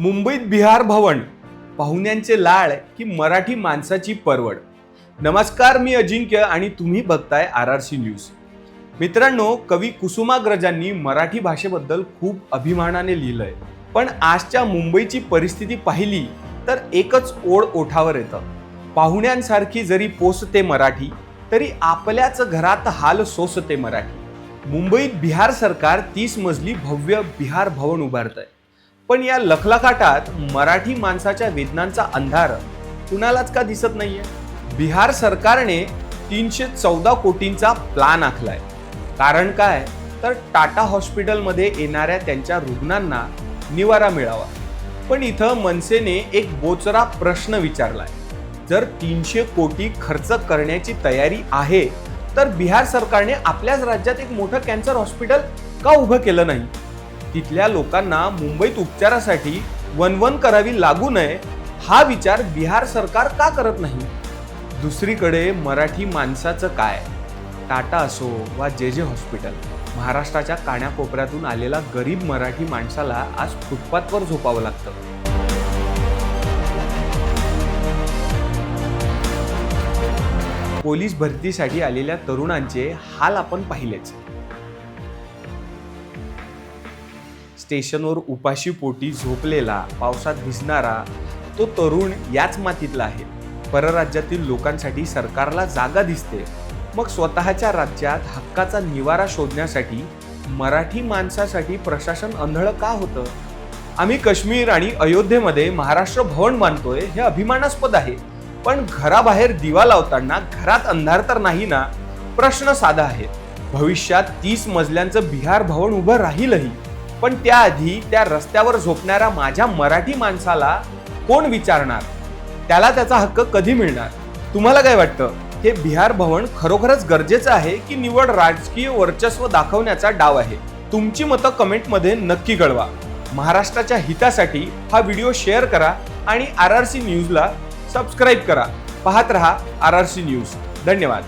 मुंबईत बिहार भवन पाहुण्यांचे लाळ की मराठी माणसाची परवड. नमस्कार मी अजिंक्य आणि तुम्ही बघताय आर आर सी न्यूज. मित्रांनो कवी कुसुमाग्रजांनी मराठी भाषेबद्दल खूप अभिमानाने लिहिलंय. पण आजच्या मुंबईची परिस्थिती पाहिली तर एकच ओढ ओठावर येतं. पाहुण्यांसारखी जरी पोसते मराठी तरी आपल्याच घरात हाल सोसते मराठी. मुंबईत बिहार सरकार तीस मजली भव्य बिहार भवन उभारत आहे पण या लखलखाटात मराठी माणसाच्या वेदनांचा अंधार कुणालाच का दिसत नाहीये? बिहार सरकारने तीनशे चौदा कोटींचा प्लान आखलाय. कारण काय? तर टाटा हॉस्पिटलमध्ये येणाऱ्या त्यांच्या रुग्णांना निवारा मिळावा. पण इथं मनसेने एक बोचरा प्रश्न विचारलाय. जर तीनशे कोटी खर्च करण्याची तयारी आहे तर बिहार सरकारने आपल्याच राज्यात एक मोठं कॅन्सर हॉस्पिटल का उभं केलं नाही? तिथल्या लोकांना मुंबईत उपचारासाठी वनवन करावी लागू नये हा विचार बिहार सरकार का करत नाही? दुसरीकडे मराठी माणसाचं काय? टाटा असो वा जे जे हॉस्पिटल महाराष्ट्राच्या काण्याकोपऱ्यातून आलेला गरीब मराठी माणसाला आज फुटपाथवर झोपावं लागतं. पोलीस भरतीसाठी आलेल्या तरुणांचे हाल आपण पाहिलेच. स्टेशनवर उपाशी पोटी झोपलेला पावसात भिजणारा तो तरुण याच मातीतला आहे. परराज्यातील लोकांसाठी सरकारला जागा दिसते. मग स्वतःच्या राज्यात हक्काचा निवारा शोधण्यासाठी मराठी माणसासाठी प्रशासन अंधळ का होतं? आम्ही काश्मीर आणि अयोध्येमध्ये महाराष्ट्र भवन बांधतोय हे अभिमानास्पद आहे. पण घराबाहेर दिवा लावताना घरात अंधार तर नाही ना? प्रश्न साधा आहे. भविष्यात तीस मजल्यांचं बिहार भवन उभं राहीलही. पण त्याआधी त्या रस्त्यावर झोपणाऱ्या माझ्या मराठी माणसाला कोण विचारणार? त्याला त्याचा हक्क कधी मिळणार? तुम्हाला काय वाटतं? हे बिहार भवन खरोखरच गरजेचं आहे की निवड राजकीय वर्चस्व दाखवण्याचा डाव आहे? तुमची मतं कमेंटमध्ये नक्की कळवा. महाराष्ट्राच्या हितासाठी हा व्हिडिओ शेअर करा आणि आर आर सी न्यूजला सबस्क्राईब करा. पाहत रहा आर आर सी न्यूज. धन्यवाद.